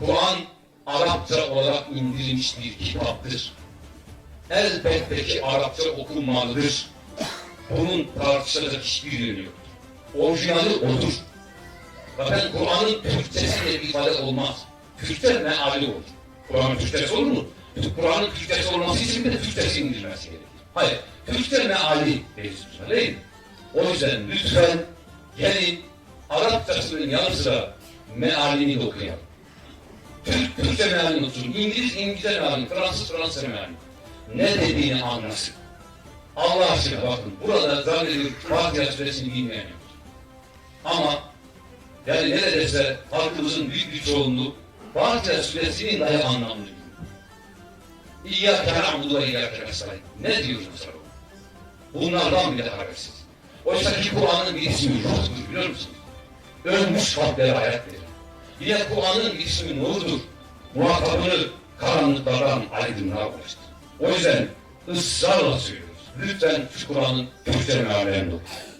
Kur'an Arapça olarak indirilmiş bir kitaptır. Elbette ki Arapça okunmalıdır. Bunun tartışılacak hiçbir yönü yok. Orijinali odur. Zaten Kur'an'ın Türkçesiyle bir ifade olmaz. Türkçe meali olur. Kur'an'ın Türkçesi olur mu? Kur'an'ın Türkçesi olması için de Türkçesi indirilmesi gerekir. Hayır, Türkçe meali deriz biz, değil mi? O yüzden lütfen gelin Arapçasının yanı sıra mealini de okuyalım. Türk, Türkçe mealini okusun, İngiliz, İngilizce mealini, Fransız, Fransız mealini. Ne dediğini anlasın. Allah aşkına bakın, burada zannediyorum Fatiha suresini bilmeyen yok. Ama yani neredeyse halkımızın büyük bir çoğunluğu Fatiha suresinin dahi anlamını bilmiyor. İyyâke na'budu ve iyyâke nestaîn. Ne diyoruz mesela bu? Bunlardan bile habersiz. Oysa ki Kur'an'ın bir ismi ruhtur biliyor musunuz? Ölmüş kalplere hayat verir. Yine Kur'an'ın ismi nurdur. Muhatabını karanlıklardan aydınlığa ulaştır. O yüzden ısrarla söylüyoruz. Lütfen şu Kur'an'ın Türkçe meallerini okuyun.